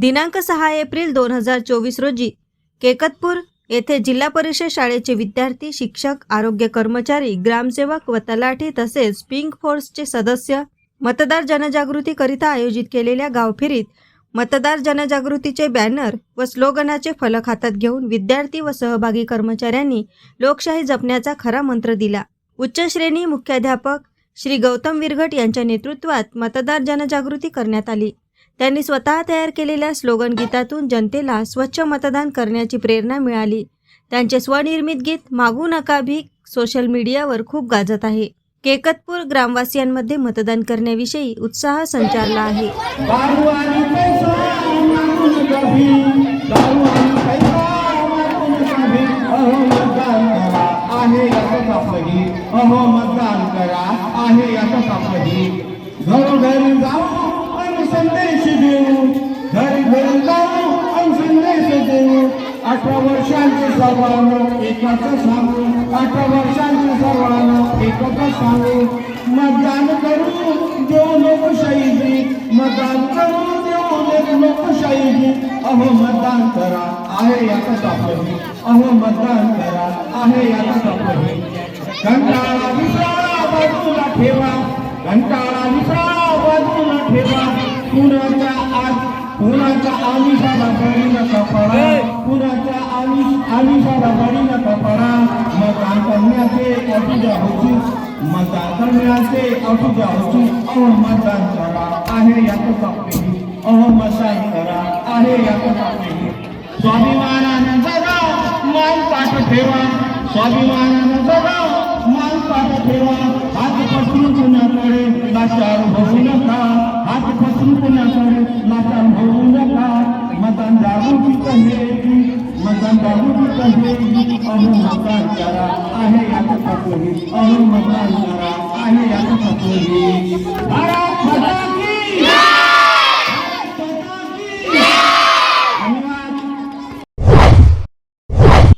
दिनांक सहा एप्रिल दोन हजार चोवीस रोजी केकतपूर येथे जिल्हा परिषद शाळेचे विद्यार्थी शिक्षक आरोग्य कर्मचारी ग्रामसेवक व तलाठी तसेच पिंक फोर्सचे सदस्य मतदार जनजागृतीकरिता आयोजित केलेल्या गावफेरीत मतदार जनजागृतीचे बॅनर व स्लोगनाचे फलक हातात घेऊन विद्यार्थी व सहभागी कर्मचाऱ्यांनी लोकशाही जपण्याचा खरा मंत्र दिला. उच्च श्रेणी मुख्याध्यापक श्री गौतम विरघट यांच्या नेतृत्वात मतदार जनजागृती करण्यात आली. त्यांनी स्वतः तयार केलेल्या स्लोगन गीतातून जनतेला स्वच्छ मतदान करण्याची प्रेरणा मिळाली. त्यांचे स्वनिर्मित गीत मागू नका भीक सोशल मीडियावर खूप गाजत आहे. केकतपूर ग्रामवासियांमध्ये मतदान करण्याविषयी उत्साह संचारला आहे. अठरा वर्षांचे सर्वांनो एकच सांगू. अठरा वर्षांचे सर्वांनो एकच सांगू. मतदान करू देऊ लोकशाही मतदान करू देऊ लोकशाही अहो मतदान करा. आहे याचाच आपलं अहो मतदान करा. आहे याचाच आपलं कंटाळा विसरा बाजूला ठेवा. कंटाळा विसरा बाजूला ठेवा. कुणाच्या आज कुणाच्या आमिषाला बळी नका पडा करण्याचे अटुजा होती अहो करा आहे यातच आपली अहो करा आहे यातच आपली स्वाभिमानानं जगा मान पाठ ठेवा स्वाभिमानानं जगा मान पाठ ठेवा हात पसरून कुणाकडे लाचार होऊ नका हात पसरून कुणाकडे लाचार होऊ नका मतदान जागृती कहेगी मतदान जागृती कहेगी अहो मतदान करा आहे याचं आपली अहो मतदान करा आहे याचं तत्व भारत